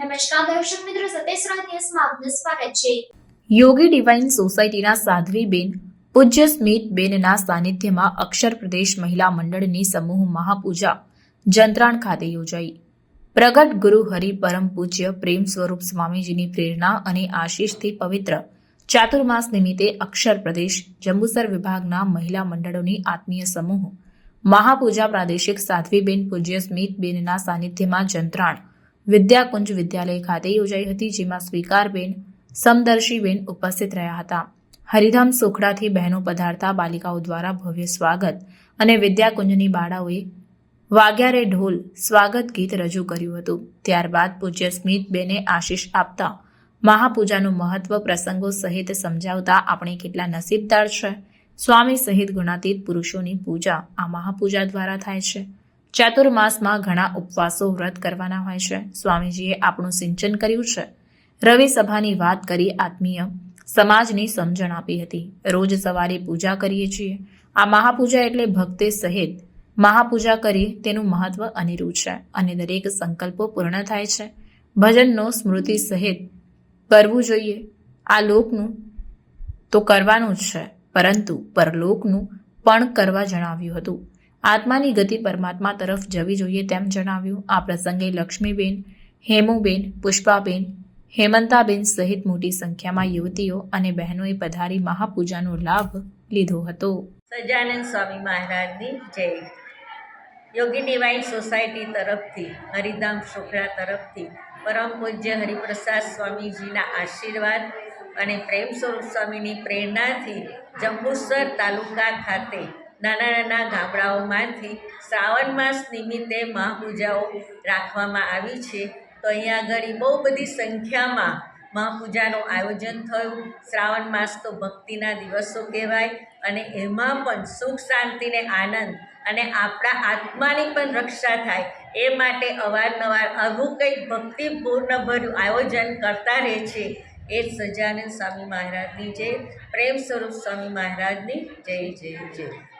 નમસ્કાર દર્શક મિત્રો સત્યસરા દિવસમાં આપનું સ્વાગત છે. યોગી ડિવાઇન સોસાયટીના સાધ્વીબેન પૂજ્ય સ્મિતબેનના સાનિધ્યમાં અક્ષર પ્રદેશ મહિલા મંડળની સમૂહ મહાપૂજા જંત્રાણ ખાતે યોજાઈ. પ્રગટ ગુરુ હરિ પરમ પૂજ્ય પ્રેમ સ્વરૂપ સ્વામીજીની પ્રેરણા અને આશીષથી પવિત્ર ચાતુર્માસ નિમિત્તે અક્ષર પ્રદેશ જંબુસર વિભાગના મહિલા મંડળોની આત્મીય સમૂહ મહાપૂજા પ્રાદેશિક સાધ્વીબેન પૂજ્ય સ્મિતબેનના સાનિધ્યમાં જંત્રાણ વિદ્યાકુંજ વિદ્યાલય ખાતે યોજાઈ હતી, જેમાં સ્વીકારબેન, સમદર્શીબેન ઉપસ્થિત રહ્યા હતા. હરિધામ સોખડાથી બહેનો પધારતા બાલિકાઓ દ્વારા ભવ્ય સ્વાગત અને વિદ્યાકુંજની બાળાઓએ વાગ્યારે ઢોલ સ્વાગત ગીત રજૂ કર્યું હતું. ત્યારબાદ પૂજ્ય સ્મિતબેને આશીષ આપતા મહાપૂજાનું મહત્વ પ્રસંગો સહિત સમજાવતા, આપણે કેટલા નસીબદાર છે. સ્વામી સહિત ગુણાતીત પુરુષોની પૂજા આ મહાપૂજા દ્વારા થાય છે. ચાતુર્માસમાં ઘણા ઉપવાસો વ્રત કરવાના હોય છે. સ્વામીજીએ આપણું સિંચન કર્યું છે. રવિ સભાની વાત કરી આત્મીય સમાજની સમજણ આપી હતી. રોજ સવારે પૂજા કરીએ છીએ. આ મહાપૂજા એટલે ભક્તિ સહિત મહાપૂજા કરી તેનું મહત્વ અનેરું છે અને દરેક સંકલ્પો પૂર્ણ થાય છે. ભજનનો સ્મૃતિ સહિત કરવું જોઈએ. આ લોકનું તો કરવાનું જ છે. પરંતુ પરલોકનું પણ કરવા જણાવ્યું હતું. આત્માની ગતિ પરમાત્મા તરફ જવી જોઈએ તેમ જણાવ્યું. આ પ્રસંગે લક્ષ્મીબેન, હેમુબેન, પુષ્પાબેન, હેમંતાબેન સહિત મોટી સંખ્યામાં યુવતીઓ અને બહેનોએ પધારી મહાપૂજાનો લાભ લીધો હતો. સજાનંદ સ્વામી મહારાજની જય. યોગી ડિવાઇન સોસાયટી તરફથી, હરિધામ છોકરા તરફથી, પરમ પૂજ્ય હરિપ્રસાદ સ્વામીજીના આશીર્વાદ અને પ્રેમ સ્વરૂપ સ્વામીની પ્રેરણાથી જંબુસર તાલુકા ખાતે નાના નાના ગામડાઓમાંથી શ્રાવણ માસ નિમિત્તે મહાપૂજાઓ રાખવામાં આવી છે. તો અહીંયા આગળ બહુ બધી સંખ્યામાં મહાપૂજાનું આયોજન થયું. શ્રાવણ માસ તો ભક્તિના દિવસો કહેવાય અને એમાં પણ સુખ, શાંતિને આનંદ અને આપણા આત્માની પણ રક્ષા થાય એ માટે અવારનવાર આવું કંઈક ભક્તિપૂર્ણ ભર્યું આયોજન કરતા રહે છે. એ જ સજાનંદ સ્વામી મહારાજની જય. પ્રેમ સ્વરૂપ સ્વામી મહારાજની જય જય જય.